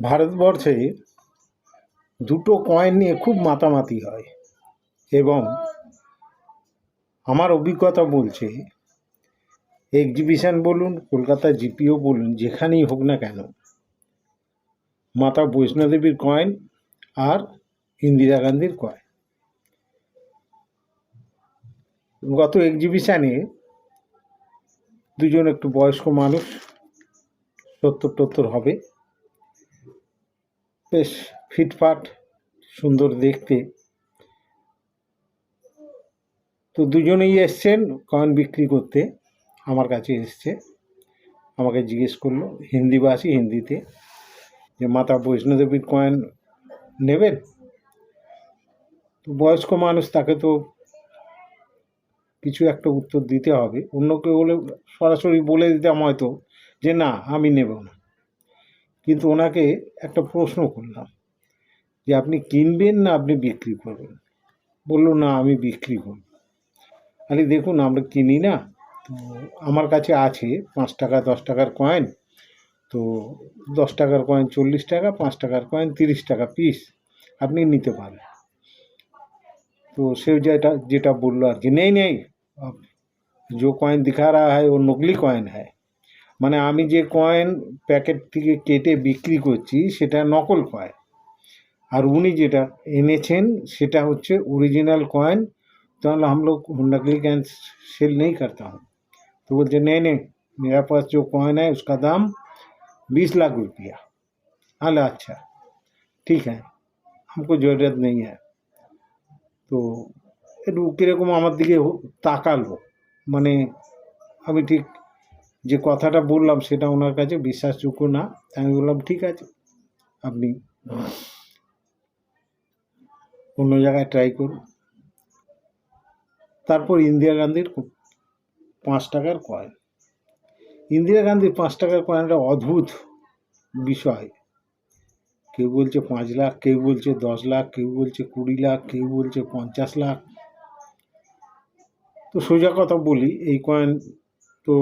ভারতবর্ষে দুটো কয়েন নিয়ে খুব মাতামাতি হয় এবং আমার অভিজ্ঞতা বলছে এক্সিবিশন বলুন, কলকাতা জিপিও বলুন, যেখানেই হোক না কেন, মাতা বৈষ্ণোদেবীর কয়েন আর ইন্দিরা গান্ধীর কয়েন গত এক্সিবিশানে দুজন একটু বয়স্ক মানুষ সত্তর টত্তর হবে। বেশ ফিটফাট, সুন্দর দেখতে। তো দুজনেই এসছেন কয়েন বিক্রি করতে। আমার কাছে এসছে। আমাকে জিজ্ঞেস করল হিন্দিভাষী হিন্দিতে? যে, মাতা বৈষ্ণোদেবীর কয়েন নেবেন? তো বয়স্ক মানুষ, তাকে তো কিছু একটা উত্তর দিতে হবে। অন্য কেউ হলে সরাসরি বলে দিতাম হয়তো যে, না, আমি নেব না। কিন্তু ওনাকে একটা প্রশ্ন করলাম যে আপনি কিনবেন না আপনি বিক্রি করবেন বললো না আমি বিক্রি করব আরে দেখুন আমরা কিনি না তো আমার কাছে আছে পাঁচ টাকা দশ টাকার কয়েন তো দশ টাকার কয়েন চল্লিশ টাকা পাঁচ টাকার কয়েন তিরিশ টাকা পিস আপনি নিতে পারেন তো সে যেটা যেটা বললো আর কি নেই নেই अब जो কয়েন दिखा रहा है वो নকলি কয়েন है মানে আমি যে কয়েন প্যাকেট থেকে কেটে বিক্রি করছি সেটা নকল কয়েন আর উনি যেটা এনেছেন সেটা হচ্ছে ओरिजिनल कॉइन तो हम लोग नकली कॉइन सेल नहीं करता हूँ तो बोलते नहीं नहीं मेरा पास जो कॉइन है उसका दाम बीस लाख रुपया अला अच्छा ठीक है हमको ज़रूरत नहीं है তো একটু কীরকম আমার দিকে হো- তাকালো মানে আমি ঠিক যে কথাটা বললাম সেটা ওনার কাছে বিশ্বাসযোগ্য না। আমি বললাম, ঠিক আছে, আপনি অন্য জায়গায় ট্রাই করুন। তারপর ইন্দিরা গান্ধীর পাঁচ টাকার কয়েন ইন্দিরা গান্ধীর পাঁচ টাকার কয়েনটা অদ্ভুত বিষয়। কেউ বলছে পাঁচ লাখ, কেউ বলছে দশ লাখ, কেউ বলছে কুড়ি লাখ, কেউ বলছে পঞ্চাশ লাখ। তো সোজা কথা বলি, এই কয়েন তো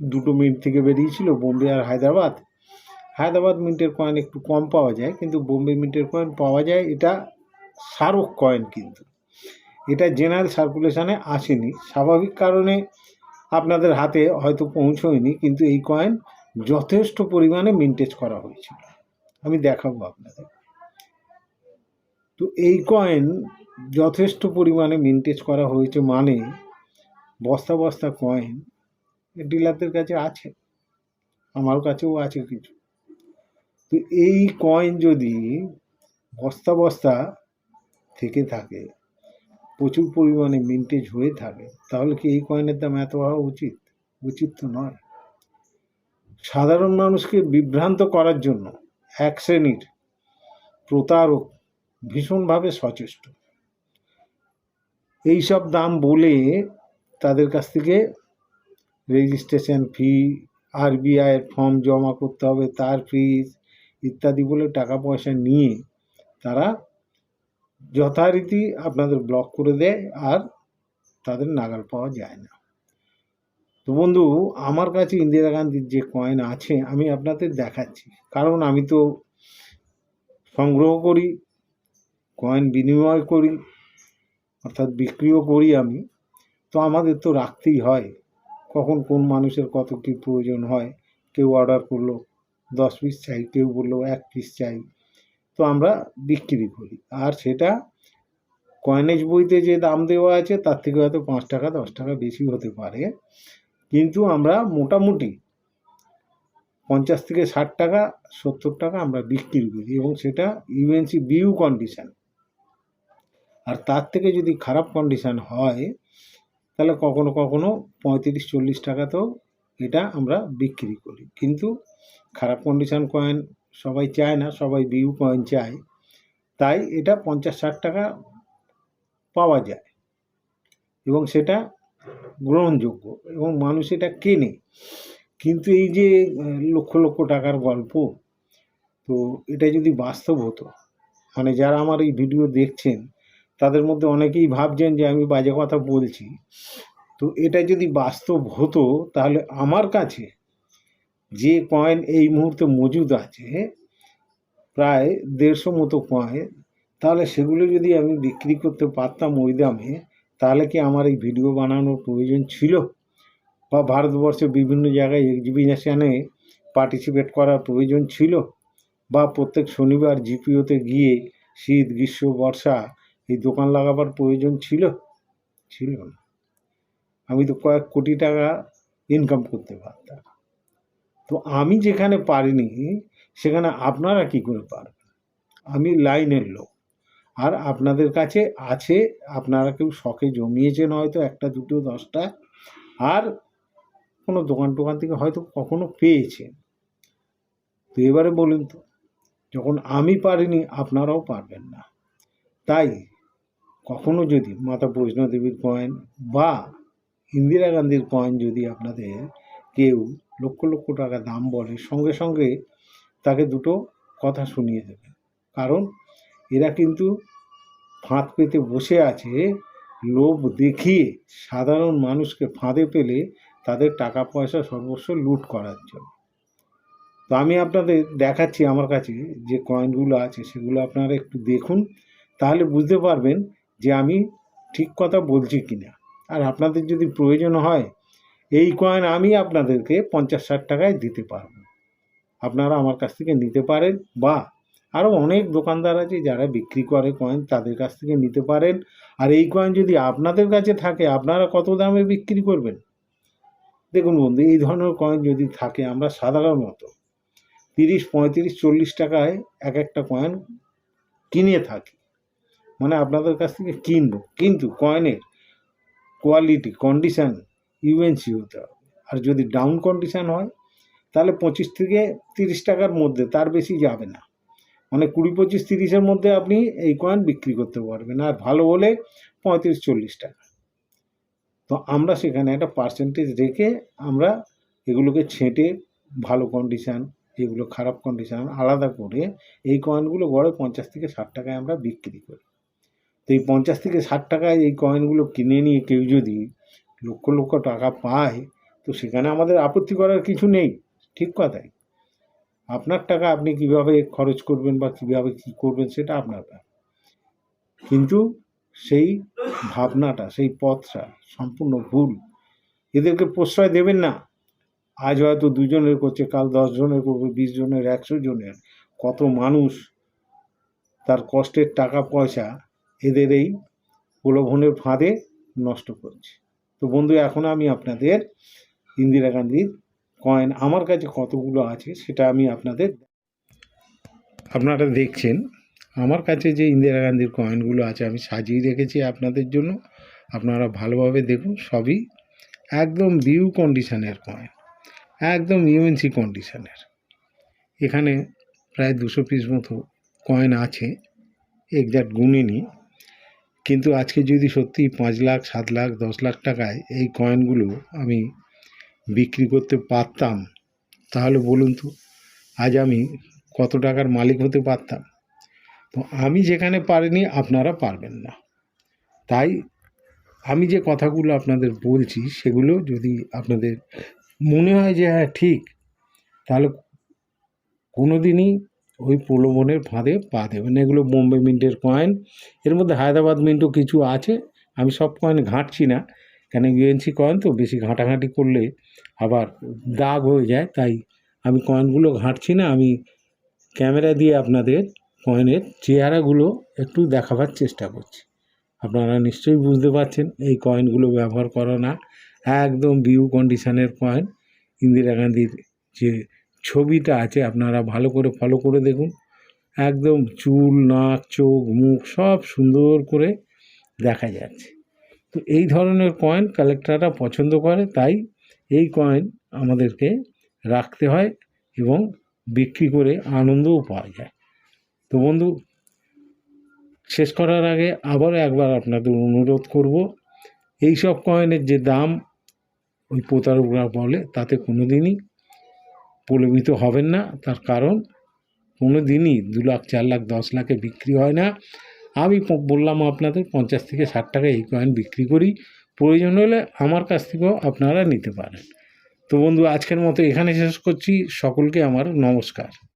দুটো মিন্ট থেকে বেরিয়েছিল, বোম্বে আর হায়দ্রাবাদ। হায়দ্রাবাদ মিন্টের কয়েন একটু কম পাওয়া যায়, কিন্তু বোম্বে মিন্টের কয়েন পাওয়া যায়, এটা স্মারক কয়েন কিন্তু। এটা জেনারেল সার্কুলেশনে আসেনি। স্বাভাবিক কারণে আপনাদের হাতে হয়তো পৌঁছয়নি, কিন্তু এই কয়েন যথেষ্ট পরিমাণে মিন্টেজ করা হয়েছিল। আমি দেখাবো আপনাদের। তো এই কয়েন যথেষ্ট পরিমাণে মিন্টেজ করা হয়েছে মানে বস্তা বস্তা কয়েন ডিলারদের কাছে আছে, আমার কাছেও আছে কিছু। তো এই কয়েন যদি বস্তা বস্তা থেকে থাকে, প্রচুর পরিমাণে মিন্টেজ হয়ে থাকে, তাহলে কি এই কয়েনের দাম এত হওয়া উচিত? উচিত তো নয়। সাধারণ মানুষকে বিভ্রান্ত করার জন্য এক শ্রেণির প্রতারক ভীষণভাবে সচেষ্ট। এইসব দাম বলে তাদের কাছ থেকে রেজিস্ট্রেশন ফি আর আরবিআইয়ের ফর্ম জমা করতে হবে, তার ফিস ইত্যাদি বলে টাকা পয়সা নিয়ে তারা যথারীতি আপনাদের ব্লক করে দেয় আর তাদের নাগাল পাওয়া যায় না। তো বন্ধু, আমার কাছে ইন্দিরা গান্ধীর যে কয়েন আছে, আমি আপনাদের দেখাচ্ছি। কারণ আমি তো সংগ্রহ করি কয়েন বিনিময় করি, অর্থাৎ বিক্রিও করি আমি। তো আমাদের তো রাখতেই হয়। কখন কোন মানুষের কত কী প্রয়োজন হয়, কেউ অর্ডার করল, দশ পিস চাই, কেউ বলল এক পিস চাই। তো আমরা বিক্রি করি। আর সেটা কয়েনেজ বইতে যে দাম দেওয়া আছে, তার থেকে হয়তো পাঁচ টাকা, দশ টাকা বেশি হতে পারে। কিন্তু আমরা মোটামুটি পঞ্চাশ থেকে ষাট টাকা, সত্তর টাকা আমরা বিক্রি করি এবং সেটা ইউএনসি বিউ কন্ডিশান আর তার থেকে যদি খারাপ কন্ডিশান হয় তাহলে কখনো কখনো পঁয়ত্রিশ, চল্লিশ টাকাতেও এটা আমরা বিক্রি করি। কিন্তু খারাপ কন্ডিশন কয়েন সবাই চায় না, সবাই বিউ কয়েন চায়। তাই এটা পঞ্চাশ, ষাট টাকা পাওয়া যায়। এবং সেটা গ্রহণযোগ্য এবং মানুষ এটা কেনে। কিন্তু এই যে লক্ষ লক্ষ টাকার গল্প, তো এটা যদি বাস্তব হতো মানে যারা আমার এই ভিডিও দেখছেন তাদের মধ্যে অনেকেই ভাবছেন যে আমি বাজে কথা বলছি। তো এটা যদি বাস্তব হতো, তাহলে আমার কাছে যে কয়েন এই মুহূর্তে মজুদ আছে, প্রায় দেড়শো মতো কয়েন তাহলে সেগুলো যদি আমি বিক্রি করতে পারতাম ওই দামে, তাহলে কি আমার এই ভিডিও বানানোর প্রয়োজন ছিল? বা ভারতবর্ষে বিভিন্ন জায়গায় এক্সিবিশনে পার্টিসিপেট করার প্রয়োজন ছিল? বা প্রত্যেক শনিবার জিপিওতে গিয়ে শীত, গ্রীষ্ম, বর্ষা এই দোকান লাগাবার প্রয়োজন ছিল? ছিল না। আমি তো কয়েক কোটি টাকা ইনকাম করতে পারতাম। তো আমি যেখানে পারিনি, সেখানে আপনারা কি করে পারবেন? আমি লাইনের লোক। আর আপনাদের কাছে আছে, আপনারা কেউ শখে জমিয়েছেন হয়তো একটা, দুটো, দশটা। আর কোনো দোকান টোকান থেকে হয়তো কখনো পেয়েছেন। তো এবারে বলুন তো, যখন আমি পারিনি, আপনারাও পারবেন না। তাই কখনো যদি মাতা বৈষ্ণোদেবীর কয়েন বা ইন্দিরা গান্ধীর কয়েন যদি আপনাদের কেউ লক্ষ লক্ষ টাকা দাম বলে, সঙ্গে সঙ্গে তাকে দুটো কথা শুনিয়ে দেবেন। কারণ এরা কিন্তু ফাঁদ পেতে বসে আছে, লোভ দেখিয়ে সাধারণ মানুষকে ফাঁদে পেলে তাদের টাকা পয়সা সর্বস্ব লুট করার জন্য। তো আমি আপনাদের দেখাচ্ছি আমার কাছে যে কয়েনগুলো আছে সেগুলো আপনারা একটু দেখুন, তাহলে বুঝতে পারবেন যে আমি ঠিক কথা বলছি কি না আর আপনাদের যদি প্রয়োজন হয়, এই কয়েন আমি আপনাদেরকে পঞ্চাশ ষাট টাকায় দিতে পারব। আপনারা আমার কাছ থেকে নিতে পারেন বা আরও অনেক দোকানদার আছে যারা বিক্রি করে কয়েন তাদের কাছ থেকে নিতে পারেন। আর এই কয়েন যদি আপনাদের কাছে থাকে, আপনারা কত দামে বিক্রি করবেন? দেখুন বন্ধু, এই ধরনের কয়েন যদি থাকে, আমরা সাধারণত তিরিশ, পঁয়ত্রিশ, চল্লিশ টাকায় এক একটা কয়েন কিনে থাকি। মানে আপনাদের কাছ থেকে কিনবো। কিন্তু কয়েনের কোয়ালিটি কন্ডিশান ইউএনসি হতে হবে। আর যদি ডাউন কন্ডিশান হয়, তাহলে পঁচিশ থেকে তিরিশ টাকার মধ্যে, তার বেশি যাবে না। মানে কুড়ি, পঁচিশ, তিরিশের মধ্যে আপনি এই কয়েন বিক্রি করতে পারবেন। আর ভালো হলে পঁয়ত্রিশ, চল্লিশ টাকা। তো আমরা সেখানে একটা পার্সেন্টেজ রেখে আমরা এগুলোকে ছেঁটে ভালো কন্ডিশান এগুলো খারাপ কন্ডিশান আলাদা করে এই কয়েনগুলো গড়ে পঞ্চাশ থেকে ষাট টাকায় আমরা বিক্রি করি। তো এই পঞ্চাশ থেকে ষাট টাকায় এই কয়েনগুলো কিনে নিয়ে কেউ যদি লক্ষ লক্ষ টাকা পায়, তো সেখানে আমাদের আপত্তি করার কিছু নেই। ঠিক কথাই। আপনার টাকা আপনি কীভাবে খরচ করবেন বা কীভাবে কি করবেন সেটা আপনার কিন্তু সেই ভাবনাটা, সেই পথটা সম্পূর্ণ ভুল। এদেরকে প্রশ্রয় দেবেন না। আজ হয়তো দুজনের করছে, কাল জনের করবে, বিশ জনের, একশো জনের। কত মানুষ তার কষ্টের টাকা পয়সা এদের এই প্রলোভনের ফাঁদে নষ্ট করছে। তো বন্ধু, এখন আমি আপনাদের ইন্দিরা গান্ধীর কয়েন আমার কাছে কতগুলো আছে সেটা আমি আপনাদের আপনারা দেখছেন। আমার কাছে যে ইন্দিরা গান্ধীর কয়েনগুলো আছে, আমি সাজিয়ে রেখেছি আপনাদের জন্য। আপনারা ভালোভাবে দেখুন, সবই একদম ভিউ কন্ডিশনের কয়েন একদম ইউএনসি কন্ডিশনের এখানে প্রায় দুশো পিস মতো কয়েন আছে এক্সাক্ট গুনিনি কিন্তু আজকে যদি সত্যি পাঁচ লাখ, সাত লাখ, দশ লাখ টাকায় এই কয়েনগুলো আমি বিক্রি করতে পারতাম, তাহলে বলুন তো, আজ আমি কত টাকার মালিক হতে পারতাম? তো আমি যেখানে পারিনি, আপনারা পারবেন না। তাই আমি যে কথাগুলো আপনাদের বলছি, সেগুলো যদি আপনাদের মনে হয় যে হ্যাঁ ঠিক, তাহলে কোনো দিনই ওই প্রলোভনের ফাঁদে পা দেবেন না। এগুলো বোম্বে মিন্টের কয়েন এর মধ্যে হায়দ্রাবাদ মিন্টও কিছু আছে। আমি সব কয়েন ঘাঁটছি না। কেন ইউএনসি কয়েন তো বেশি ঘাঁটাঘাঁটি করলে আবার দাগ হয়ে যায়। তাই আমি কয়েনগুলো ঘাঁটছি না। আমি ক্যামেরা দিয়ে আপনাদের কয়েনের চেহারাগুলো একটু দেখাবার চেষ্টা করছি। আপনারা নিশ্চয়ই বুঝতে পারছেন, এই কয়েনগুলো ব্যবহার করো না। একদম ভিউ কন্ডিশনের কয়েন ইন্দিরা গান্ধীর যে ছবিটা আছে, আপনারা ভালো করে ফলো করে দেখুন। একদম চুল, নাক, চোখ, মুখ সব সুন্দর করে দেখা যাচ্ছে। তো এই ধরনের কয়েন কালেক্টররা পছন্দ করে, তাই এই কয়েন আমাদেরকে রাখতে হয় এবং বিক্রি করে আনন্দও পাওয়া যায়। তো বন্ধু, শেষ করার আগে আবার একবার আপনাদের অনুরোধ করব এই সব কয়েনের যে দাম ওই প্রতারকরা বলে, তাতে কোনো দিনই প্রলোভিত হবেন না। তার কারণ কোনো দিনই দু লাখ, চার লাখ, দশ লাখে বিক্রি হয় না। আমি বললাম আপনাদের পঞ্চাশ থেকে ষাট টাকা এই কয়েন বিক্রি করি। প্রয়োজন হলে আমার কাছ থেকেও আপনারা নিতে পারেন। তো বন্ধু, আজকের মতো এখানে শেষ করছি। সকলকে আমার নমস্কার।